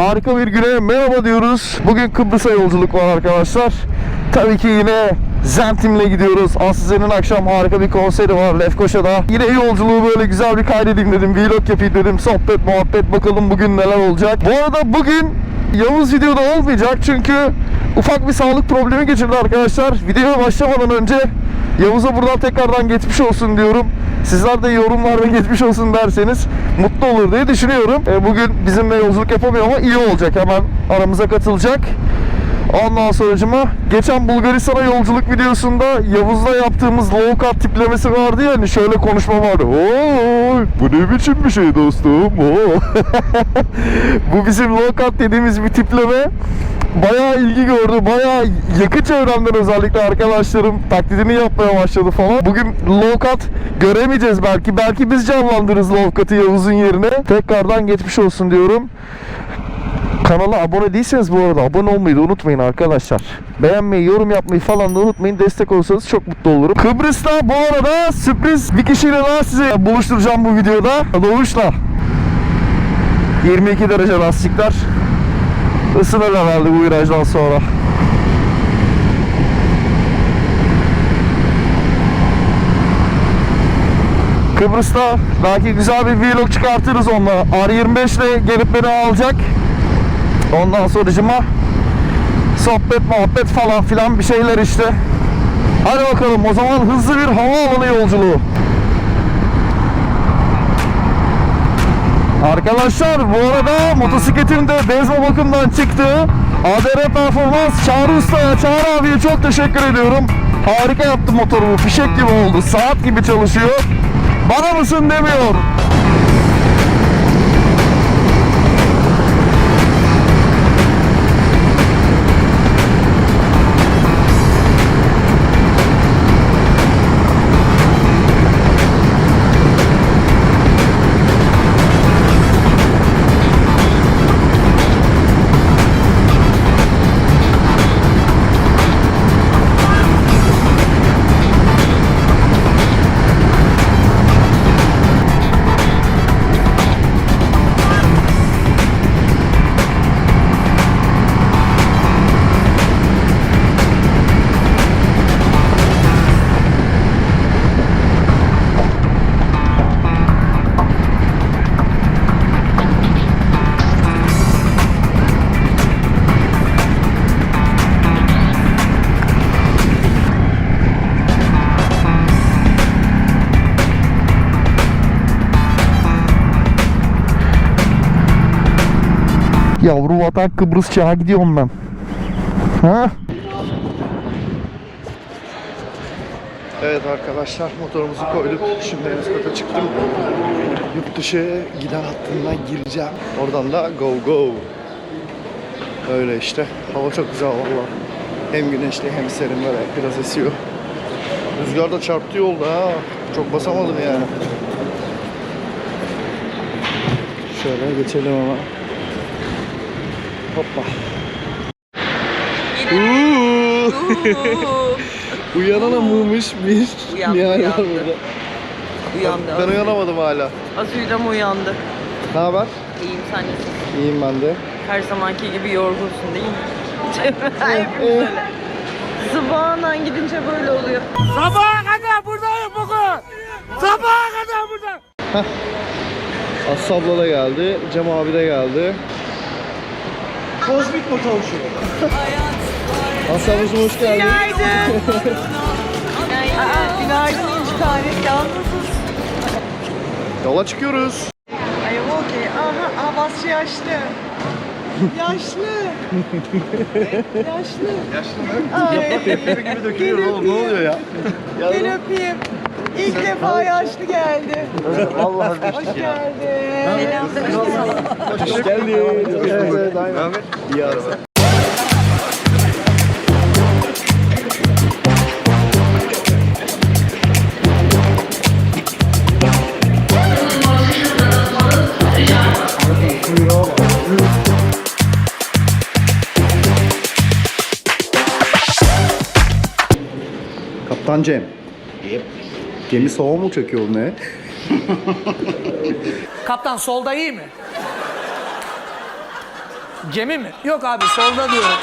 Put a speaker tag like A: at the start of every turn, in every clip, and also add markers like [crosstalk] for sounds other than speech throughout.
A: Harika bir güne merhaba diyoruz. Bugün Kıbrıs'a yolculuk var arkadaşlar. Tabii ki yine Zentim'le gidiyoruz. Aslıze'nin akşam harika bir konseri var Lefkoşa'da. Yine yolculuğu böyle güzel bir kaydedeyim dedim. Vlog yapayım dedim. Sohbet muhabbet bakalım bugün neler olacak. Bu arada bugün Yavuz videoda olmayacak çünkü ufak bir sağlık problemi geçirdi arkadaşlar. Videoya başlamadan önce Yavuz'a buradan tekrardan geçmiş olsun diyorum. Sizler de yorumlarda geçmiş olsun derseniz mutlu olur diye düşünüyorum. E, bugün bizimle yolculuk yapamıyor ama iyi olacak. Hemen aramıza katılacak. Ondan sonracıma geçen Bulgaristan'a yolculuk videosunda Yavuz'la yaptığımız low cut tiplemesi vardı ya hani şöyle konuşma vardı. Oo, bu ne biçim bir şey dostum? Oo. [laughs] bu bizim low cut dediğimiz bir tipleme. Bayağı ilgi gördü. Bayağı yakın çevremden özellikle arkadaşlarım taklidini yapmaya başladı falan. Bugün low cut göremeyeceğiz belki. Belki biz canlandırırız low cut'ı Yavuz'un yerine. Tekrardan geçmiş olsun diyorum. Kanala abone değilseniz bu arada abone olmayı da unutmayın arkadaşlar. Beğenmeyi, yorum yapmayı falan da unutmayın. Destek olursanız çok mutlu olurum. Kıbrıs'ta bu arada sürpriz bir kişiyle daha sizi buluşturacağım bu videoda. Doğuş'la. 22 derece lastikler. Isınır herhalde bu virajdan sonra. Kıbrıs'ta belki güzel bir vlog çıkartırız onunla. R25 ile gelip beni alacak. Ondan sonracıma sohbet muhabbet falan filan bir şeyler işte. Hadi bakalım o zaman hızlı bir havaalanı yolculuğu. Arkadaşlar bu arada motosikletim de Bezmo bakımdan çıktı. ADR Performans Çağrı Usta'ya, Çağrı abiye çok teşekkür ediyorum. Harika yaptı motorumu. Fişek gibi oldu. Saat gibi çalışıyor. Bana mısın demiyor. Yavru vatan Kıbrıs çağa gidiyorum ben. Ha? Evet arkadaşlar motorumuzu koyduk. Şimdi en çıktım. Yurt dışı giden hattından gireceğim. Oradan da go go. Öyle işte. Hava çok güzel valla. Hem güneşli hem serin böyle biraz esiyor. Rüzgar da çarptı yolda ha. Çok basamadım yani. Şöyle geçelim ama. Hoppa. Uuu. Uyanamamış bir
B: Uyandı,
A: Nihal var
B: uyandı.
A: burada.
B: Uyandı.
A: Ben uyanamadım hala.
B: Az önce mi uyandı?
A: Ne haber?
B: İyiyim sen nasılsın?
A: İyiyim ben de.
B: Her zamanki gibi yorgunsun değil mi? [laughs] Hepimiz öyle. Sabahından gidince böyle oluyor.
C: Sabaha kadar buradayım bugün. Sabaha kadar burada.
A: Aslı abla da geldi. Cem abi de geldi.
C: Kozmik çalışıyor.
A: Aslı ablacığım hoş geldin.
B: Günaydın. Aa, günaydın İnci Kahve. Yalnızız.
A: Yola çıkıyoruz.
B: Ay okey. Aha, aha basçı yaşlı. Yaşlı. [laughs] yaşlı.
A: Yaşlı mı?
B: Ay.
A: gibi dökülüyor oğlum ne oluyor ya?
B: Gel öpeyim. İlk defa yaşlı geldi.
A: Vallahi
B: Hoş geldin.
A: Hoş geldin. Evet, evet, aynen. İyi araba. Kaptan Cem. Gemi soğuğa mı çekiyor ne? [laughs]
C: Kaptan solda iyi mi? Gemi mi? Yok abi solda diyorum.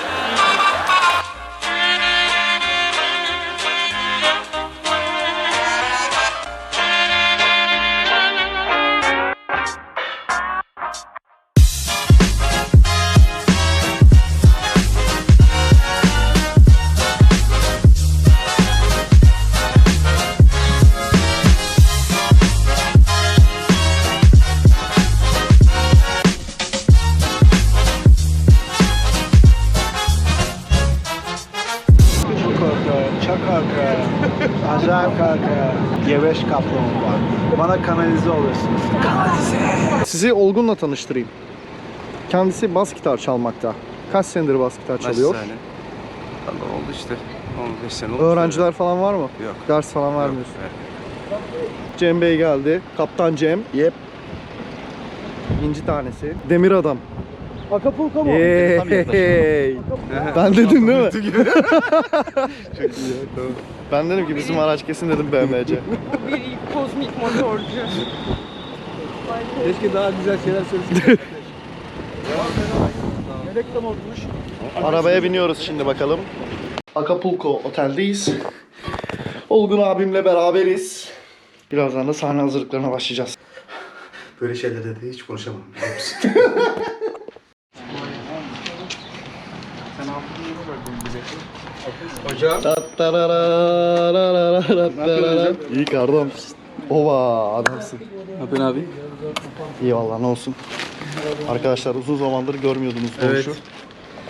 A: Tanıştırayım. Kendisi bas gitar çalmakta. Kaç senedir bas gitar çalıyor?
D: Kaç sene? Oldu işte. 15 sene oldu.
A: Öğrenciler falan var mı?
D: Yok.
A: Ders falan vermiyorsun.
D: ver.
A: Cem Bey geldi. Kaptan Cem. Yep. İnci tanesi. Demir adam. Acapulco mu? Hey. Ben dedim değil mi? [laughs]
D: Çok iyi tamam.
A: Ben dedim ki bizim araç kesin dedim BMC.
B: Bu bir kozmik motorcu.
E: Keşke daha güzel şeyler söylesin. [laughs]
A: Arabaya biniyoruz şimdi bakalım. Acapulco oteldeyiz. Olgun abimle beraberiz. Birazdan da sahne hazırlıklarına başlayacağız.
D: Böyle şeylerde de hiç konuşamam. [laughs] Hocam.
A: İyi kardeşim. Ova adamsın.
D: Ne yapıyorsun abi?
A: İyi valla ne olsun. Arkadaşlar uzun zamandır görmüyordunuz doğuşu.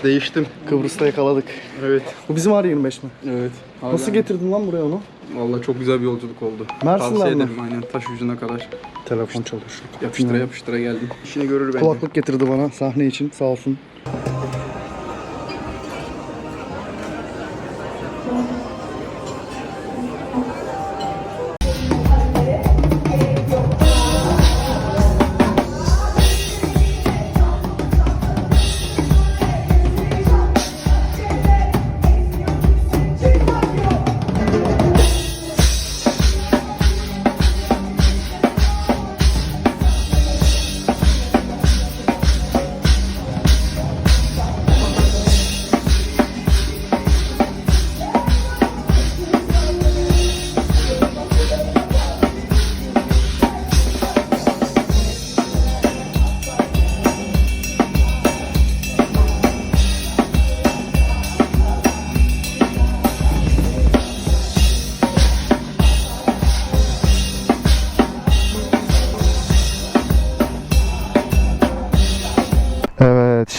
D: Değiştim.
A: Kıbrıs'ta yakaladık.
D: Evet.
A: Bu bizim R25 mi?
D: Evet.
A: Nasıl getirdin lan buraya onu?
D: Vallahi çok güzel bir yolculuk oldu.
A: Mersin'den
D: Tavsiye
A: mi?
D: ederim aynen taş ucuna kadar.
A: Telefon çalışıyor.
D: Yapıştıra yapıştıra geldim. İşini görür bence.
A: Kulaklık getirdi bana sahne için sağ olsun.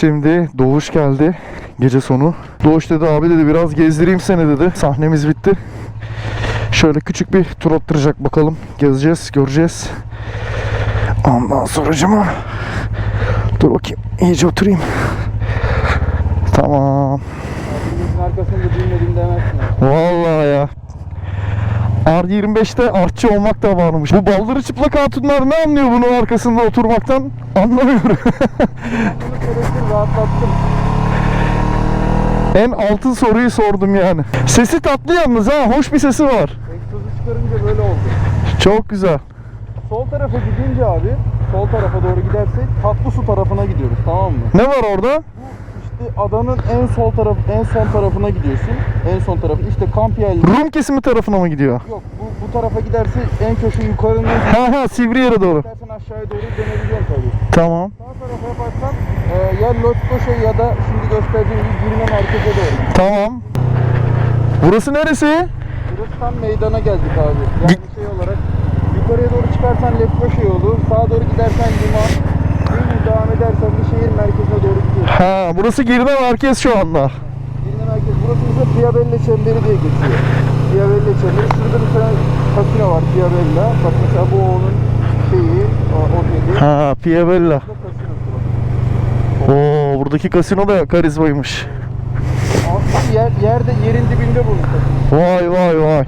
A: Şimdi Doğuş geldi gece sonu. Doğuş dedi abi dedi biraz gezdireyim seni dedi. Sahnemiz bitti. Şöyle küçük bir tur attıracak bakalım. Gezeceğiz, göreceğiz. Ondan sonracıma dur bakayım iyice oturayım. Tamam.
E: Arkasında bilmediğim demezsin.
A: Vallahi ya. R25'te artçı olmak da varmış. Bu baldırı çıplak hatunlar ne anlıyor bunun arkasında oturmaktan? Anlamıyorum.
E: Rahatlattım. [laughs]
A: En altın soruyu sordum yani. Sesi tatlı yalnız ha. Hoş bir sesi var.
E: Egzozu çıkarınca böyle oldu.
A: Çok güzel.
E: Sol tarafa gidince abi, sol tarafa doğru gidersek tatlı su tarafına gidiyoruz tamam mı?
A: Ne var orada?
E: İşte adanın en sol taraf, en son tarafına gidiyorsun. En son tarafı işte kamp yerleri.
A: Rum kesimi tarafına mı gidiyor?
E: Yok bu, bu tarafa giderse en köşe yukarının
A: Ha ha sivri yere doğru.
E: gidersen aşağıya doğru dönebiliyorsun tabii.
A: Tamam.
E: Sağ tarafa yaparsan e, ya Lotkoşa ya da şimdi gösterdiğim gibi Girne merkeze doğru.
A: Tamam. Burası neresi?
E: Burası tam meydana geldik abi. Yani şey olarak yukarıya doğru çıkarsan Lefkoşa yolu, sağa doğru gidersen liman, devam edersen bir şehir merkezine doğru gidiyorsun.
A: Ha burası Girne merkez şu anda.
E: Girne merkez. Burası ise Piabella Çemberi diye geçiyor. Piabella Çemberi. Şurada bir tane kasino var Piabella. Bak mesela bu onun şeyi, o, oteli.
A: Ha
E: var.
A: Oo buradaki kasino da karizmaymış.
E: Yer, yerde yerin dibinde kasino.
A: Vay vay vay.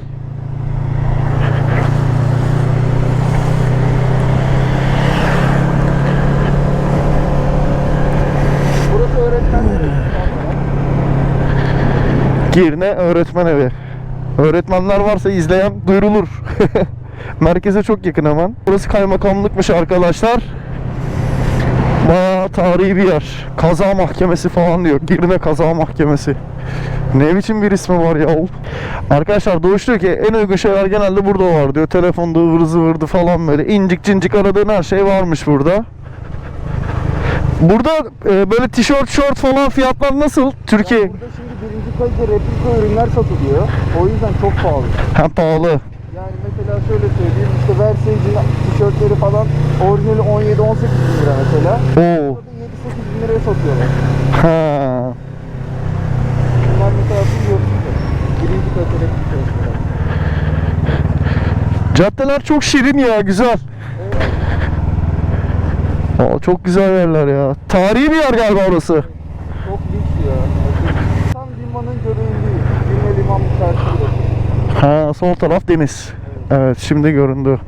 E: Burası öğretmenlerin.
A: Girne öğretmen evi. Öğretmenler varsa izleyen duyurulur. [laughs] Merkeze çok yakın hemen. Burası kaymakamlıkmış arkadaşlar. Bayağı tarihi bir yer. Kaza mahkemesi falan diyor. Girne Kaza Mahkemesi. Ne biçim bir ismi var ya. Arkadaşlar Doğuş diyor ki en uygun şeyler genelde burada var diyor. Telefonda ıvır zıvırdı falan böyle. incik cincik aradığın her şey varmış burada. Burada e, böyle tişört, şort falan fiyatlar nasıl? Türkiye
E: Burada şimdi birinci kalite replika ürünler satılıyor. O yüzden çok pahalı.
A: hem pahalı.
E: Yani mesela şöyle söyleyeyim işte Versace'in tişörtleri falan orijinali 17-18 bin lira mesela.
A: Oo.
E: Burada 7-8 bin liraya satıyorlar.
A: Ha.
E: Bunlar mesela biliyorsun. Birinci kalite replika ürünler.
A: Caddeler çok şirin ya, güzel. Aa, çok güzel yerler ya. Tarihi bir yer galiba orası.
E: Çok lüks ya. Tam limanın göbeğindeyiz.
A: Ha, sol taraf deniz. Evet, şimdi göründü.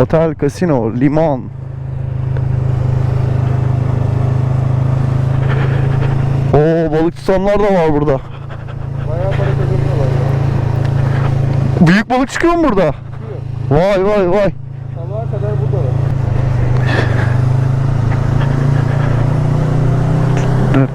A: Otel, kasino, liman. Oo, balık tutanlar da var burada.
E: Bayağı para kazanıyorlar ya.
A: Büyük balık çıkıyor mu burada? Vay vay vay.
E: Sabaha kadar buradalar.
A: Dıt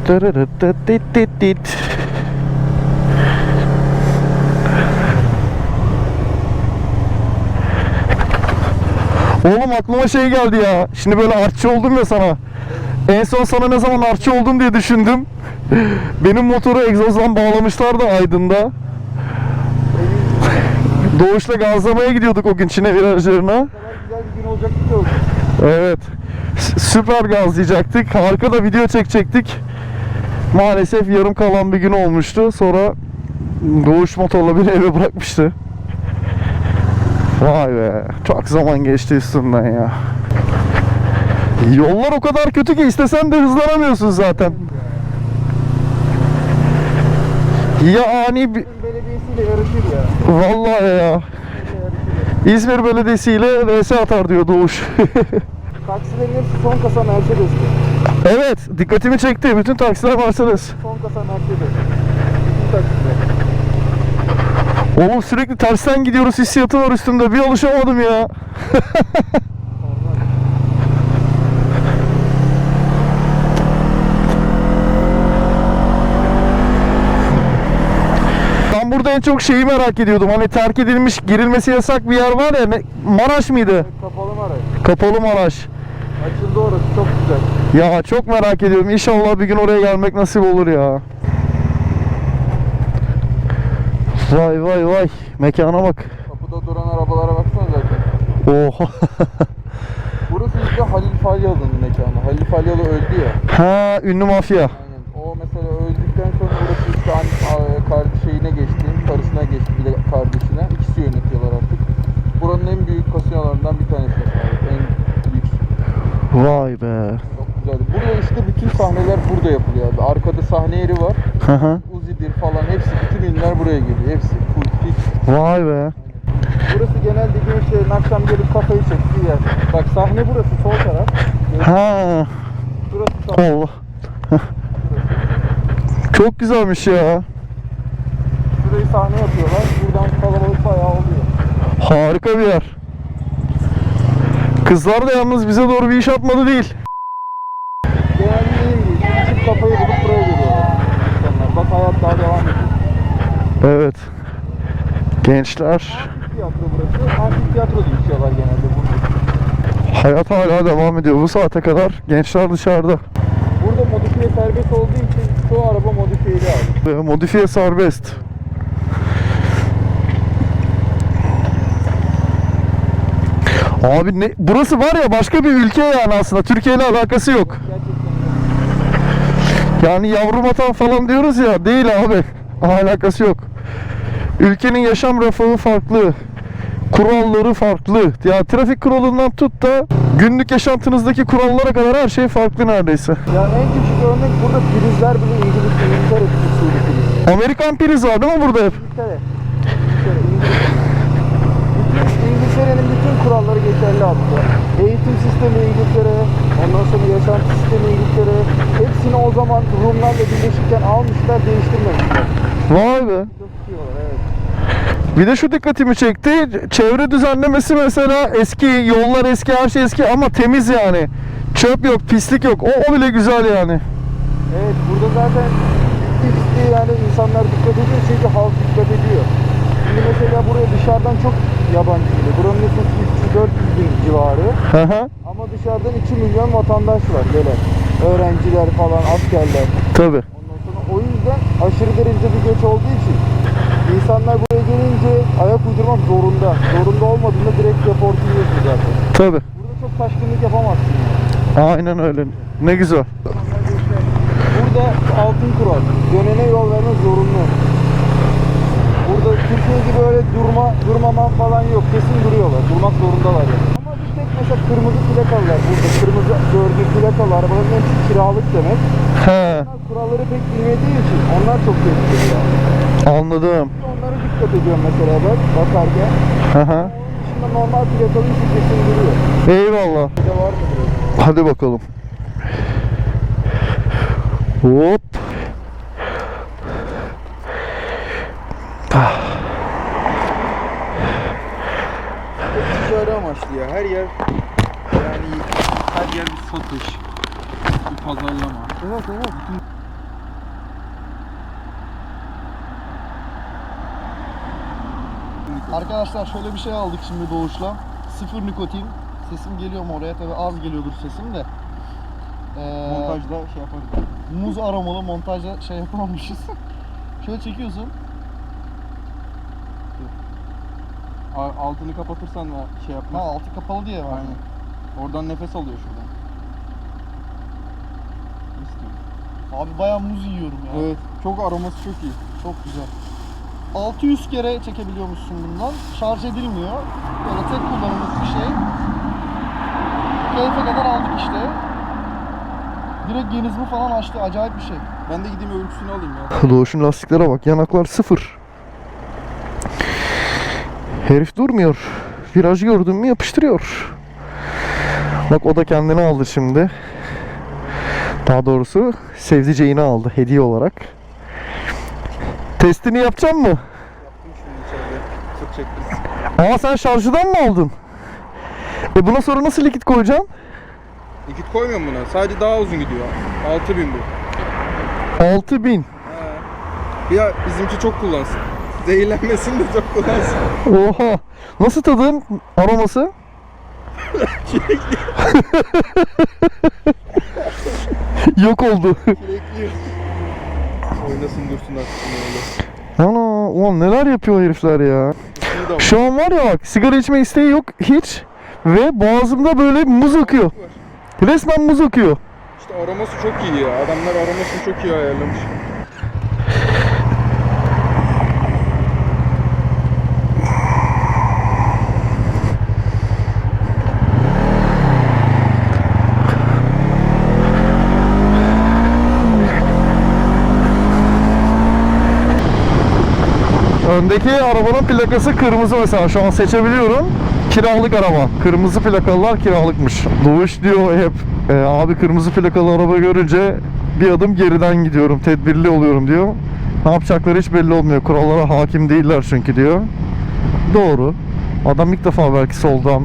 A: Oğlum aklıma şey geldi ya. Şimdi böyle artçı oldum ya sana. En son sana ne zaman artçı oldum diye düşündüm. Benim motoru egzozdan bağlamışlar da Aydın'da. Doğuş'la gazlamaya gidiyorduk o gün Çin'e virajlarına.
E: Bir gün.
A: Evet. Süper gazlayacaktık. Harika da video çekecektik. Maalesef yarım kalan bir gün olmuştu. Sonra Doğuş motorla beni eve bırakmıştı. Vay be. Çok zaman geçti üstünden ya. Yollar o kadar kötü ki istesen de hızlanamıyorsun zaten. Ya ani bir... Vallahi ya. İzmir Belediyesi ile vs atar diyor Doğuş. [laughs]
E: Taksilerin son kasa Mercedes'ti.
A: evet, dikkatimi çekti. Bütün taksiler Mercedes.
E: Son kasa Mercedes. Bütün taksiler.
A: Oğlum sürekli tersten gidiyoruz hissiyatı var üstümde. Bir alışamadım ya. [laughs] Ben burada en çok şeyi merak ediyordum. Hani terk edilmiş, girilmesi yasak bir yer var ya. Maraş mıydı?
E: Kapalı Maraş.
A: Kapalı Maraş.
E: Açıldı orası çok güzel.
A: Ya çok merak ediyorum. İnşallah bir gün oraya gelmek nasip olur ya. Vay vay vay. Mekana bak.
E: Kapıda duran arabalara baksana zaten.
A: Oha. [laughs]
E: Burası işte Halil Falyalı'nın mekanı. Halil Falyalı öldü ya.
A: ha ünlü mafya.
E: Aynen. O mesela öldükten sonra burası işte kardeş şeyine geçti, karısına geçti bir de kardeşine. İkisi yönetiyorlar artık. Buranın en büyük kasinolarından bir tanesi. En lüks.
A: Vay be.
E: Çok güzel. Burada işte bütün sahneler burada yapılıyor abi. Arkada sahne yeri var.
A: Hı hı.
E: Uzi'dir falan hepsi bütün ünlüler buraya geliyor. Hepsi. Full fix.
A: Vay be.
E: Burası genelde gençlerin akşam gelip kafayı çektiği yer. Bak sahne burası sol taraf.
A: Ha.
E: Burası sahne.
A: Allah. Çok güzelmiş ya.
E: Şurayı sahne yapıyorlar. Buradan kalabalık bayağı oluyor.
A: Harika bir yer. Kızlar da yalnız bize doğru bir iş atmadı değil.
E: Dediğim çıkıp kafayı bulup buraya geliyorlar. İnsanlar. Bak hayat daha devam ediyor.
A: Evet. Gençler.
E: Tiyatro burası. Antik tiyatro genelde burada.
A: Hayat hala devam ediyor. Bu saate kadar gençler dışarıda.
E: Burada modifiye serbest olduğu için çoğu araba modifiyeli abi.
A: Ve Modifiye serbest. Abi ne, burası var ya başka bir ülke yani aslında. Türkiye ile alakası yok.
E: Gerçekten
A: Yani yavru vatan falan diyoruz ya değil abi. Alakası yok. Ülkenin yaşam refahı farklı. Kuralları farklı. Ya trafik kuralından tut da günlük yaşantınızdaki kurallara kadar her şey farklı neredeyse.
E: Yani en küçük örnek burada prizler bile İngiliz, İngiltere usulü priz.
A: Amerikan priz var değil mi burada hep?
E: İngiltere. İngiltere, İngiltere'nin kuralları geçerli aslında. Eğitim sistemi İngiltere, ondan sonra yaşam sistemi İngiltere. Hepsini o zaman Rumlarla birleşirken almışlar, değiştirmemişler.
A: Vay be.
E: Evet.
A: Bir de şu dikkatimi çekti. Çevre düzenlemesi mesela eski, yollar eski, her şey eski ama temiz yani. Çöp yok, pislik yok. O, o bile güzel yani.
E: Evet burada zaten pisliği yani insanlar dikkat ediyor çünkü halk dikkat ediyor. Şimdi mesela buraya dışarıdan çok yabancı geliyor. Buranın nüfusu 300-400 bin civarı.
A: Hı hı.
E: Ama dışarıdan 2 milyon vatandaş var gelen. Öğrenciler falan, askerler. Ondan sonra o yüzden aşırı derecede bir göç olduğu için insanlar buraya gelince ayak uydurmak zorunda. Zorunda olmadığında direkt deport yiyorsun zaten.
A: Tabii.
E: Burada çok taşkınlık yapamazsın yani.
A: Aynen öyle. Ne güzel.
E: Burada altın kural. Dönene yol verme zorunlu. Türkiye gibi öyle durma, durmaman falan yok. Kesin duruyorlar. Durmak zorundalar yani. Ama bir tek mesela kırmızı plakalılar burada. Kırmızı gördüğü plakalı arabaların hepsi kiralık demek.
A: He,
E: Onlar kuralları pek bilmediği için onlar çok tehlikeli yani.
A: anladım.
E: Onlara dikkat ediyorum mesela ben bakarken.
A: Hı hı.
E: Onun dışında normal plakalı işi kesin duruyor.
A: Eyvallah.
E: Bir de var mı?
A: Hadi bakalım. Hop.
E: Ticari amaçlı ya. Her yer yani
D: Her yer bir satış. Bir pazarlama.
E: Evet evet.
A: Arkadaşlar şöyle bir şey aldık şimdi Doğuş'la. Sıfır nikotin. Sesim geliyor mu oraya? Tabii az geliyordur sesim de. Ee,
E: Montajda şey yaparız.
A: Muz aromalı montajda şey yapamamışız. [laughs] şöyle çekiyorsun.
E: Altını kapatırsan da şey
A: Ha
E: yapmaz.
A: altı kapalı diye var.
E: Aynen. Oradan nefes alıyor şuradan. Mis gibi.
A: Abi bayağı muz yiyorum ya.
E: Evet. Çok aroması çok iyi.
A: Çok güzel. 600 kere çekebiliyormuşsun bundan. Şarj edilmiyor. Böyle tek kullanımlık bir şey. Keyfe kadar aldık işte. Direkt genizmi falan açtı. Acayip bir şey.
E: Ben de gideyim ölçüsünü alayım ya.
A: Doğuş'un lastiklere bak. Yanaklar sıfır. Herif durmuyor. Viraj gördün mü yapıştırıyor. Bak o da kendini aldı şimdi. Daha doğrusu sevdiceğini aldı hediye olarak. Testini yapacak mı?
E: Yaptım şimdi içeride. Çok çektim.
A: Ama sen şarjıdan mı aldın? E buna sonra nasıl likit koyacaksın?
E: Likit koymuyorum buna. Sadece daha uzun gidiyor. 6000 bu.
A: 6000.
E: He. Ya bizimki çok kullansın. Zehirlenmesin de çok kullansın.
A: Oha. Nasıl tadın? Aroması? [laughs] [laughs] Yok oldu.
E: Bekliyor. Oynasın dursun öyle.
A: Ana, ulan neler yapıyor herifler ya. Şu an var ya bak sigara içme isteği yok hiç. Ve boğazımda böyle muz akıyor. Resmen muz akıyor.
E: İşte aroması çok iyi ya. Adamlar aromasını çok iyi ayarlamış.
A: Öndeki arabanın plakası kırmızı mesela şu an seçebiliyorum. Kiralık araba. Kırmızı plakalılar kiralıkmış. Doğuş diyor hep "E, abi kırmızı plakalı araba görünce bir adım geriden gidiyorum. Tedbirli oluyorum diyor. Ne yapacakları hiç belli olmuyor. Kurallara hakim değiller çünkü diyor. Doğru. Adam ilk defa belki soldan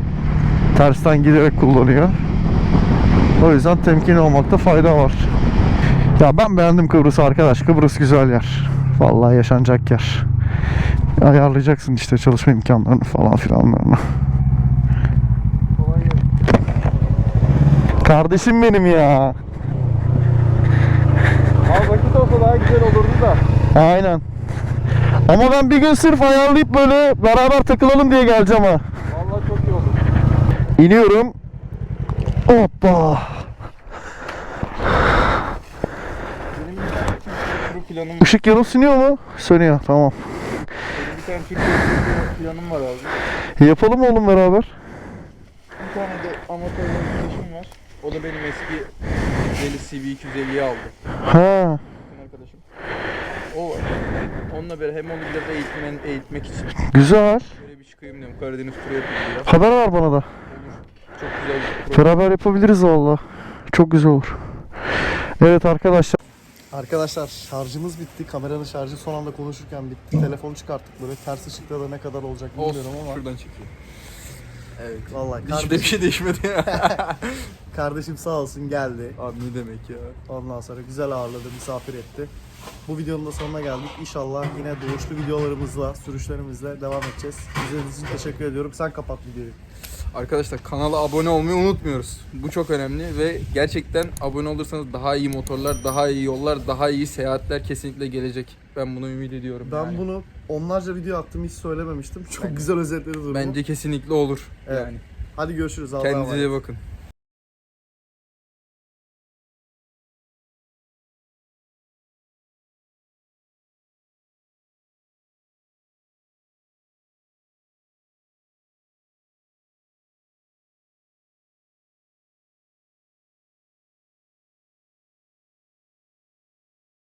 A: tersten giderek kullanıyor. O yüzden temkinli olmakta fayda var. Ya ben beğendim Kıbrıs'ı arkadaş. Kıbrıs güzel yer. Vallahi yaşanacak yer. Ayarlayacaksın işte çalışma imkanlarını falan filanlarını. Kardeşim benim ya.
E: Abi vakit olsa daha güzel olurdu da.
A: Aynen. Ama ben bir gün sırf ayarlayıp böyle beraber takılalım diye geleceğim ha.
E: Vallahi çok iyi olur.
A: İniyorum. Hoppa.
E: Benim.
A: Işık yanıp sönüyor mu? Sönüyor tamam.
E: Tane turu planım var abi.
A: Yapalım oğlum beraber.
E: Bir tane de amatör arkadaşım var. O da benim eski Deli CV250'yi aldı.
A: Ha.
E: Arkadaşım. O var. Onunla beraber hem onu biraz eğitmen, eğitmek için
A: Güzel.
E: böyle bir çıkayım diyorum. Karadeniz turu yapayım biraz.
A: Haber ver bana da.
E: Çok güzel.
A: Beraber yapabiliriz valla. Çok güzel olur. Evet arkadaşlar. Arkadaşlar şarjımız bitti. Kameranın şarjı son anda konuşurken bitti. Telefonu çıkarttık böyle ters ışıkta da ne kadar olacak bilmiyorum ama.
E: Şuradan çekiyor. Evet.
A: Vallahi
E: Hiçbir de bir
A: kardeşim,
E: şey değişmedi ya. [laughs]
A: kardeşim sağ olsun geldi.
E: Abi ne demek ya.
A: Ondan sonra güzel ağırladı, misafir etti. Bu videonun da sonuna geldik. İnşallah yine doğuşlu videolarımızla, sürüşlerimizle devam edeceğiz. İzlediğiniz için teşekkür ediyorum. Sen kapat videoyu.
E: Arkadaşlar kanala abone olmayı unutmuyoruz. Bu çok önemli ve gerçekten abone olursanız daha iyi motorlar, daha iyi yollar, daha iyi seyahatler kesinlikle gelecek. Ben bunu ümit ediyorum.
A: Ben
E: yani.
A: bunu onlarca video attım hiç söylememiştim. Çok güzel özetledi durumu.
E: Bence kesinlikle olur.
A: Evet.
E: Yani.
A: Hadi görüşürüz. Allah'a
E: Kendinize iyi bakın.